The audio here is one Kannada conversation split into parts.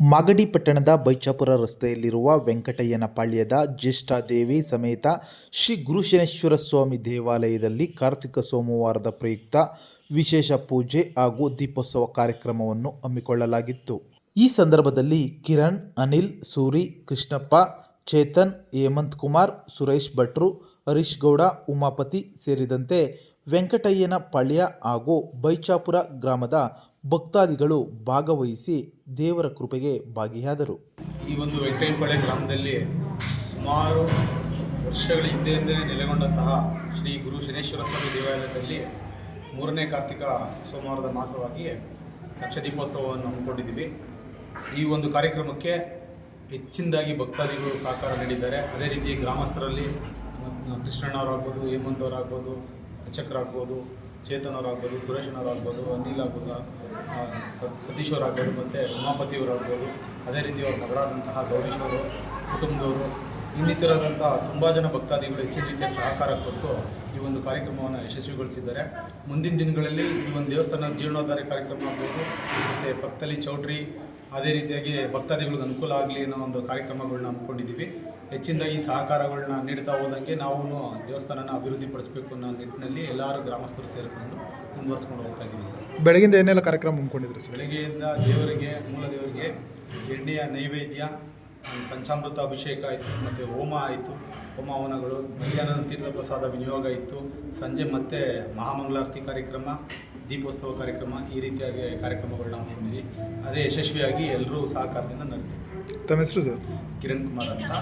ಮಾಗಡಿ ಪಟ್ಟಣದ ಬೈಚಾಪುರ ರಸ್ತೆಯಲ್ಲಿರುವ ವೆಂಕಟಯ್ಯನ ಪಾಳ್ಯದ ಜ್ಯೇಷ್ಠಾದೇವಿ ಸಮೇತ ಶ್ರೀ ಗುರುಶನೇಶ್ವರ ಸ್ವಾಮಿ ದೇವಾಲಯದಲ್ಲಿ ಕಾರ್ತಿಕ ಸೋಮವಾರದ ಪ್ರಯುಕ್ತ ವಿಶೇಷ ಪೂಜೆ ಹಾಗೂ ದೀಪೋತ್ಸವ ಕಾರ್ಯಕ್ರಮವನ್ನು ಹಮ್ಮಿಕೊಳ್ಳಲಾಗಿತ್ತು. ಈ ಸಂದರ್ಭದಲ್ಲಿ ಕಿರಣ್, ಅನಿಲ್, ಸೂರಿ, ಕೃಷ್ಣಪ್ಪ, ಚೇತನ್, ಹೇಮಂತ್ ಕುಮಾರ್, ಸುರೇಶ್ ಭಟ್ರು, ಹರೀಶ್ ಗೌಡ, ಉಮಾಪತಿ ಸೇರಿದಂತೆ ವೆಂಕಟಯ್ಯನ ಪಾಳ್ಯ ಹಾಗೂ ಬೈಚಾಪುರ ಗ್ರಾಮದ ಭಕ್ತಾದಿಗಳು ಭಾಗವಹಿಸಿ ದೇವರ ಕೃಪೆಗೆ ಭಾಗಿಯಾದರು. ಈ ಒಂದು ವೆಂಕಟೇನಪಾಳ್ಯ ಗ್ರಾಮದಲ್ಲಿ ಸುಮಾರು ವರ್ಷಗಳ ಹಿಂದೆಯಿಂದಲೇ ನೆಲೆಗೊಂಡಂತಹ ಶ್ರೀ ಗುರು ಶನೇಶ್ವರ ಸ್ವಾಮಿ ದೇವಾಲಯದಲ್ಲಿ ಮೂರನೇ ಕಾರ್ತಿಕ ಸೋಮವಾರದ ಮಾಸವಾಗಿ ಲಕ್ಷ ದೀಪೋತ್ಸವವನ್ನು ಹಮ್ಮಿಕೊಂಡಿದ್ದೀವಿ. ಈ ಒಂದು ಕಾರ್ಯಕ್ರಮಕ್ಕೆ ಹೆಚ್ಚಿನದಾಗಿ ಭಕ್ತಾದಿಗಳು ಸಹಕಾರ ನೀಡಿದ್ದಾರೆ. ಅದೇ ರೀತಿ ಗ್ರಾಮಸ್ಥರಲ್ಲಿ ಕೃಷ್ಣಣ್ಣವರಾಗ್ಬೋದು ಹೇಮಂತ್ ಅವರಾಗ್ಬೋದು ಚಕ್ರಾಗ್ಬೋದು ಸುರೇಶನವರಾಗ್ಬೋದು ಅನಿಲ್ ಆಗ್ಬೋದು ಸತೀಶ್ ಅವರಾಗ್ಬೋದು, ಮತ್ತು ಉಮಾಪತಿಯವರಾಗ್ಬೋದು ಅದೇ ರೀತಿ ಅವ್ರ ಮಗಳಾದಂತಹ ಗೌರೀಶ್ ಅವರು, ಕುಟುಂಬದವರು ಇನ್ನಿತರದಂಥ ತುಂಬ ಜನ ಭಕ್ತಾದಿಗಳು ಹೆಚ್ಚಿನ ರೀತಿಯ ಸಹಕಾರ ಕೊಟ್ಟು ಈ ಒಂದು ಕಾರ್ಯಕ್ರಮವನ್ನು ಯಶಸ್ವಿಗೊಳಿಸಿದ್ದಾರೆ. ಮುಂದಿನ ದಿನಗಳಲ್ಲಿ ಈ ಒಂದು ದೇವಸ್ಥಾನ ಜೀರ್ಣೋದ್ಧಾರ ಕಾರ್ಯಕ್ರಮ ಆಗ್ಬೋದು ಮತ್ತು ಪಕ್ಕದಲ್ಲಿ ಚೌಟ್ರಿ ಅದೇ ರೀತಿಯಾಗಿ ಭಕ್ತಾದಿಗಳಿಗೆ ಅನುಕೂಲ ಆಗಲಿ ಅನ್ನೋ ಒಂದು ಕಾರ್ಯಕ್ರಮಗಳನ್ನ ಹಮ್ಮಿಕೊಂಡಿದ್ದೀವಿ. ಹೆಚ್ಚಿನದಾಗಿ ಸಹಕಾರಗಳನ್ನ ನೀಡ್ತಾ ಹೋದಂಗೆ ನಾವು ದೇವಸ್ಥಾನನ ಅಭಿವೃದ್ಧಿಪಡಿಸಬೇಕು ಅನ್ನೋ ನಿಟ್ಟಿನಲ್ಲಿ ಎಲ್ಲರೂ ಗ್ರಾಮಸ್ಥರು ಸೇರಿಕೊಂಡು ಮುಂದುವರ್ಸ್ಕೊಂಡು ಹೋಗ್ತಾ ಇದ್ದೀವಿ ಸರ್. ಬೆಳಗಿಂದ ಏನೆಲ್ಲ ಕಾರ್ಯಕ್ರಮ ಹಮ್ಮಿಕೊಂಡಿದ್ರು ಸರ್? ಬೆಳಗ್ಗೆಯಿಂದ ದೇವರಿಗೆ ಮೂಲ ದೇವರಿಗೆ ಎಣ್ಣೆಯ ನೈವೇದ್ಯ ಪಂಚಾಮೃತ ಅಭಿಷೇಕ ಆಯಿತು ಮತ್ತು ಹೋಮ ಆಯಿತು ಹೋಮ ಹವನಗಳು ಮಧ್ಯಾಹ್ನ ತೀರ್ಥ ಪ್ರಸಾದ ವಿನಿಯೋಗ ಇತ್ತು ಸಂಜೆ ಮತ್ತೆ ಮಹಾಮಂಗಳಾರತಿ ಕಾರ್ಯಕ್ರಮ ದೀಪೋತ್ಸವ ಕಾರ್ಯಕ್ರಮ ಈ ರೀತಿಯಾಗಿ ಕಾರ್ಯಕ್ರಮಗಳು ನಾವು ಹೊಂದಿದ್ವಿ. ಅದೇ ಯಶಸ್ವಿಯಾಗಿ ಎಲ್ಲರೂ ಸಹಕಾರದಿಂದ ನಡೆದಿದೆ ತಮ್ಮ ಹೆಸರು ಸರ್? ಕಿರಣ್ ಕುಮಾರ್ ಅಂತ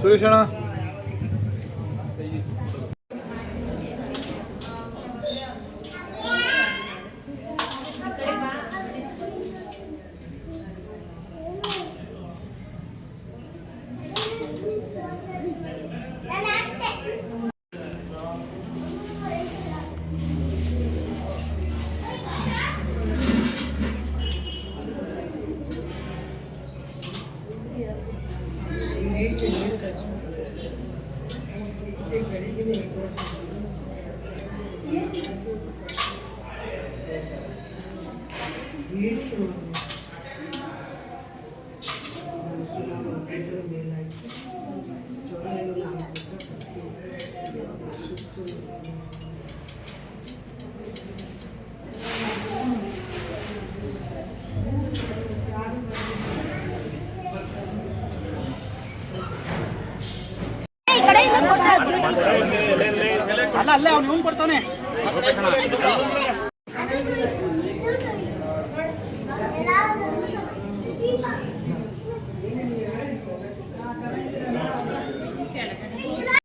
ಸುರೇಶ್ ಅಣ್ಣ. ಈ ಅಲ್ಲ ಅಲ್ಲೇ ಅವ್ನು ಇವ್ನು ಕೊಡ್ತಾನೆ